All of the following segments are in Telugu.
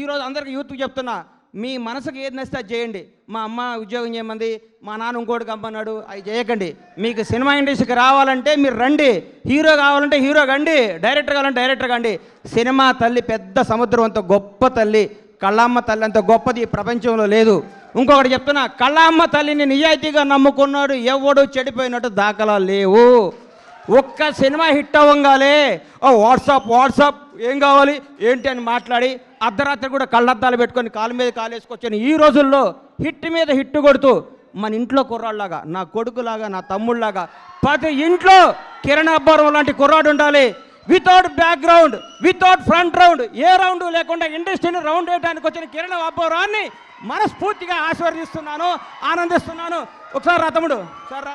ఈరోజు అందరికి యూత్కి చెప్తున్నా మీ మనసుకు ఏది నచ్చితే అది చేయండి. మా అమ్మ ఉద్యోగం చేయమంది మా నాన్న ఇంకోటి కమ్మన్నాడు అవి చేయకండి. మీకు సినిమా ఇండస్ట్రీకి రావాలంటే మీరు రండి. హీరో కావాలంటే హీరో కండి. డైరెక్టర్ కావాలంటే డైరెక్టర్ కండి. సినిమా తల్లి పెద్ద సముద్రం అంత గొప్ప తల్లి కళ్ళమ్మ తల్లి అంత గొప్పది ఈ ప్రపంచంలో లేదు. ఇంకొకటి చెప్తున్నా కళ్ళమ్మ తల్లిని నిజాయితీగా నమ్ముకున్నాడు ఎవడు చెడిపోయినట్టు దాఖలా లేవు. ఒక్క సినిమా హిట్ అవ్వగానే ఓ వాట్సాప్ వాట్సాప్ ఏం కావాలి ఏంటి అని మాట్లాడి అర్ధరాత్రి కూడా కళ్ళద్దాలు పెట్టుకొని కాలు మీద కాలేసుకొచ్చాను ఈ రోజుల్లో హిట్ మీద హిట్ కొడుతూ మన ఇంట్లో కుర్రాళ్ళలాగా నా కొడుకులాగా నా తమ్ముళ్ళలాగా ప్రతి ఇంట్లో కిరణ్ అబ్బారం లాంటి కుర్రాడు ఉండాలి. Without background without front round a round లేకుండా ఇండస్ట్రీని రౌండ్ వేయడానికి వచ్చిన కిరణ్ అబ్బారాన్ని మనస్ఫూర్తిగా ఆశీర్వదిస్తున్నాను ఆనందిస్తున్నాను. ఒకసారి రా తమ్ముడు సార్ రా.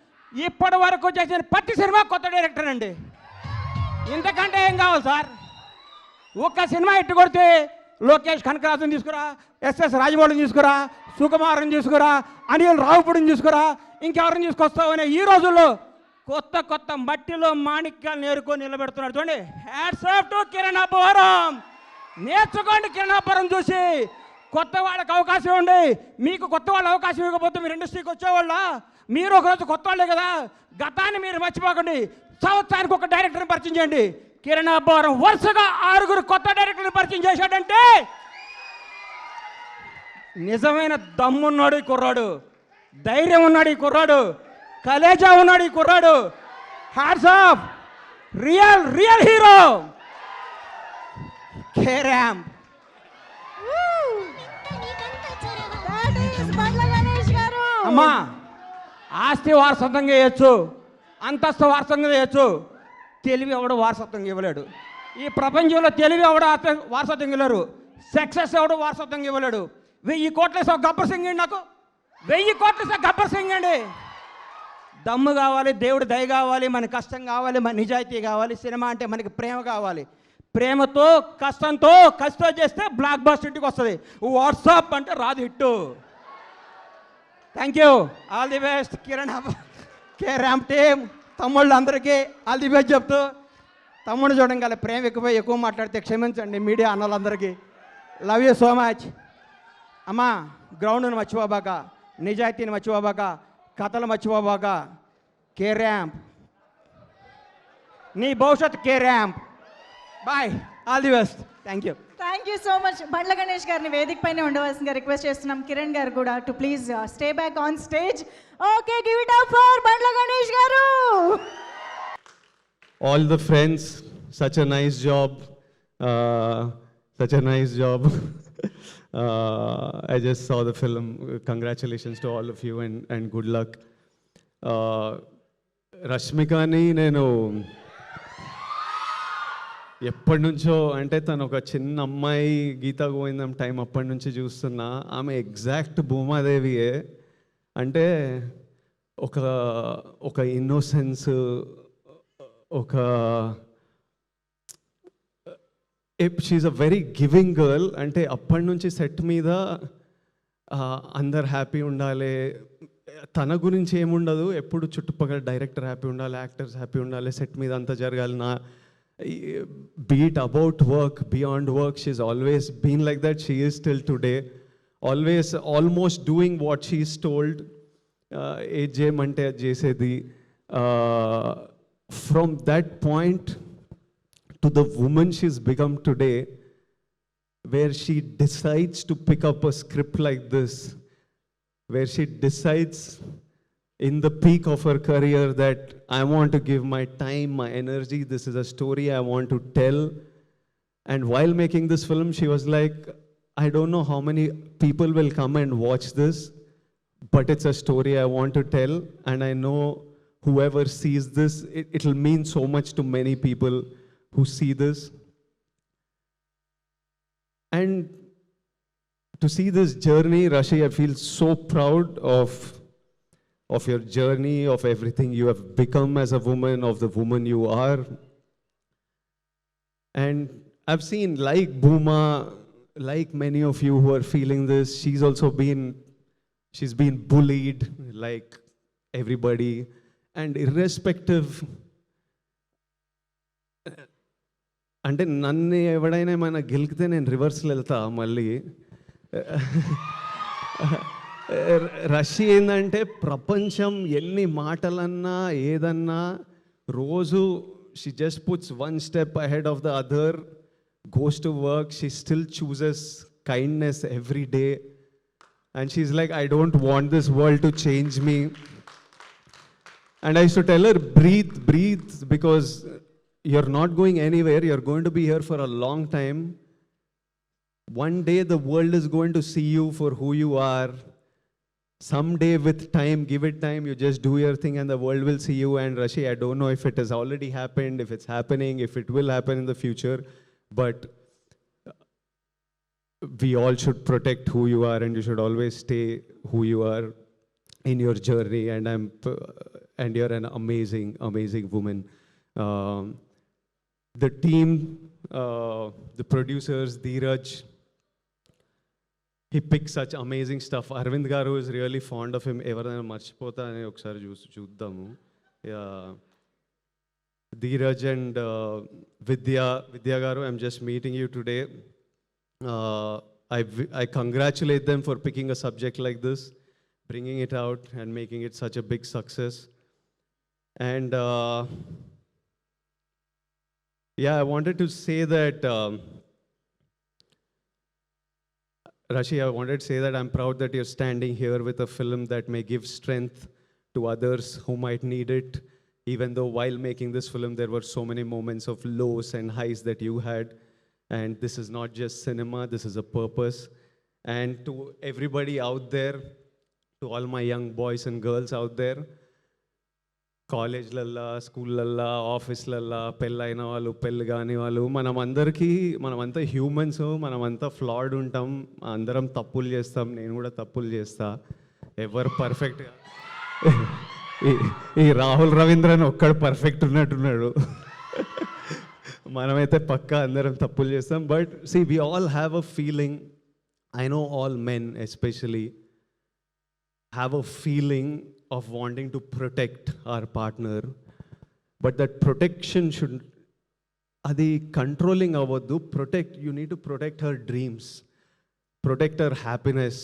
ఇప్పటి వరకు చేసిన ప్రతి సినిమా కొత్త డైరెక్టర్ అండి. ఇంతకంటే ఏం కావాలి సార్? ఒక్క సినిమా ఇట్టు కొడితే లోకేష్ కనకరాజుని తీసుకురా ఎస్ఎస్ రాజమౌళిని తీసుకురా సుకుమారుని తీసుకురా అనిల్ రావుపుడిని తీసుకురా ఇంకెవరిని తీసుకొస్తావు అనే ఈ రోజుల్లో కొత్త కొత్త మట్టిలో మాణిక్యాలు నేర్కొని నిలబెడుతున్నాడు చూడండి. Hats off to Kiran Abbavaram నేర్చుకోండి కిరణ్ అబ్బవరం చూసి. కొత్త వాళ్ళకి అవకాశం ఉంది. మీకు కొత్త వాళ్ళ అవకాశం ఇవ్వకపోతే మీరు ఇండస్ట్రీకి వచ్చేవాళ్ళ? మీరు ఒకరోజు కొత్త వాళ్ళే కదా గతాన్ని మీరు మర్చిపోకండి. సంవత్సరానికి ఒక డైరెక్టర్ని పరిచయం చేయండి. కిరణ్ అబ్బవరం వరుసగా ఆరుగురు కొత్త డైరెక్టర్ని పరిచయం చేశాడంటే నిజమైన దమ్మున్నాడు ఈ కుర్రాడు. ధైర్యం ఉన్నాడు ఈ కుర్రాడు. కలేజా ఉన్నాడు ఈ కుర్రాడు. Hats off real real hero K Ramp అమ్మా! ఆస్తి వారసత్వంగా చేయొచ్చు అంతస్తు వారసత్వంగా చేయొచ్చు తెలివి ఎవడు వారసత్వంగా ఇవ్వలేడు. ఈ ప్రపంచంలో తెలివి ఎవడు ఆత్మ- వారసత్వంగా ఇవ్వలేరు సక్సెస్ ఎవడు వారసత్వంగా ఇవ్వలేడు. వెయ్యి కోట్ల ఇస్తావు గబ్బర్ సింగ్ అండి నాకు. వెయ్యి కోట్ల ఇస్తావు గబ్బర్ సింగ్ అండి దమ్ము కావాలి దేవుడు దయ కావాలి మన కష్టం కావాలి మన నిజాయితీ కావాలి సినిమా అంటే మనకి ప్రేమ కావాలి. ప్రేమతో కష్టంతో కష్టం చేస్తే బ్లాక్ బాస్టర్ ఇంటికి వస్తుంది. వాట్సాప్ అంటే రాదు hit. Thank you all the best Kiran K Ramp team తమ్ముళ్ళు అందరికీ ఆల్ ది బెస్ట్ చెప్తూ తమ్ముడు చూడండి గల ప్రేమ ఎక్కువ ఎక్కువ మాట్లాడితే క్షమించండి మీడియా అన్నలందరికీ. లవ్ యూ సో మచ్ అమ్మా గ్రౌండ్ని మర్చిపోబాక నిజాయితీని మర్చిపోబాక కథలు మర్చిపోబాక కే ర్యాంప్ నీ భవిష్యత్ K Ramp bye all the best thank you thank you so much Bandla Ganesh గారిని వేదిక పైన ఉండవలసిందిగా రిక్వెస్ట్ చేస్తున్నాం కిరణ్ గారు కూడా to please stay back on stage okay give it up for Bandla Ganesh గారు all the friends, such a nice job. Uh, such a nice job. uh, I just saw the film. Congratulations to all of you and, and good luck. Uh, రష్మికని నేను ఎప్పటి నుంచో అంటే తను ఒక చిన్న అమ్మాయి గీతా గోవిందం టైం అప్పటి నుంచి చూస్తున్నా ఆమె ఎగ్జాక్ట్ భూమాదేవియే. అంటే ఒక ఒక ఇన్నోసెన్స్ ఒక she a very giving girl అంటే అప్పటి నుంచి సెట్ మీద అందరు హ్యాపీ ఉండాలి. తన గురించి ఏముండదు. ఎప్పుడు చుట్టుపక్కల డైరెక్టర్ హ్యాపీ ఉండాలి యాక్టర్స్ హ్యాపీ ఉండాలి. సెట్ మీద అంతా జరగాలి. నా Eh, be it about work, beyond work, she's always been like that. She is till today. Always almost doing what she's told. Eh, AJ Mante Jesedi. Eh, from that point to the woman she's become today, where she decides to pick up a script like this, where she decides in the peak of her career that I want to give my time, my energy, this is a story I want to tell. And while making this film, she was like, I don't know how many people will come and watch this, but it's a story I want to tell. And I know whoever sees this, it, it'll mean so much to many people who see this. And to see this journey, Rashi, I feel so proud of, of your journey, of everything you have become as a woman, of the woman you are. And I've seen, like Bhuma, like many of you who are feeling this, she's also been, she's been bullied, like everybody. And irrespective, అంటే నన్ను ఎవడైనా ఏమైనా గెలికితే నేను రివర్స్లో వెళ్తా మళ్ళీ రష్య ఏంటంటే ప్రపంచం ఎన్ని మాటలన్నా ఏదన్నా రోజు she just puts one step ahead of the other goes to work she still chooses kindness every day and she like I don't want this world to change me And I used to tell her, breathe, breathe, because you're not going anywhere. You're going to be here for a long time. One day the world is going to see you for who you are. Someday, with time, give it time, you just do your thing and the world will see you. And Rashi, I don't know if it has already happened, if it's happening, if it will happen in the future, but we all should protect who you are and you should always stay who you are in your journey and i'm and you're an amazing amazing woman um, the team uh, the producers dheeraj he picks such amazing stuff arvind garu is really fond of him ఎవరైనా మర్చిపోతా అని ఒకసారి చూసి చూద్దాము Yeah. ధీరజ్ అండ్ విద్యా విద్యా గారు I'm just meeting you today uh, I, w- I congratulate them for picking a subject like this, bringing it out, and making it such a big success. And uh, yeah, I wanted to say that, um, Rashi, I wanted to say that I'm proud that you're standing here with a film that may give strength to others who might need it. Even though while making this film, there were so many moments of lows and highs that you had. And this is not just cinema, this is a purpose. And to everybody out there, to all my young boys and girls out there, కాలేజ్లల్లా స్కూళ్ళల్లా ఆఫీస్లల్లా పెళ్ళైన వాళ్ళు పెళ్ళి కాని వాళ్ళు మనం అందరికీ మనమంతా హ్యూమన్స్ మనమంతా ఫ్లాడ్ ఉంటాం అందరం తప్పులు చేస్తాం నేను కూడా తప్పులు చేస్తా. ఎవరు పర్ఫెక్ట్ ఈ రాహుల్ రవీంద్రన్ ఒక్కడు పర్ఫెక్ట్ ఉన్నట్టున్నాడు. మనమైతే పక్కా అందరం తప్పులు చేస్తాం but see we all have a feeling I know all men especially have a feeling of wanting to protect our partner, but that protection should అది కంట్రోలింగ్ అవ్వద్దు protect you need to protect her dreams protect her happiness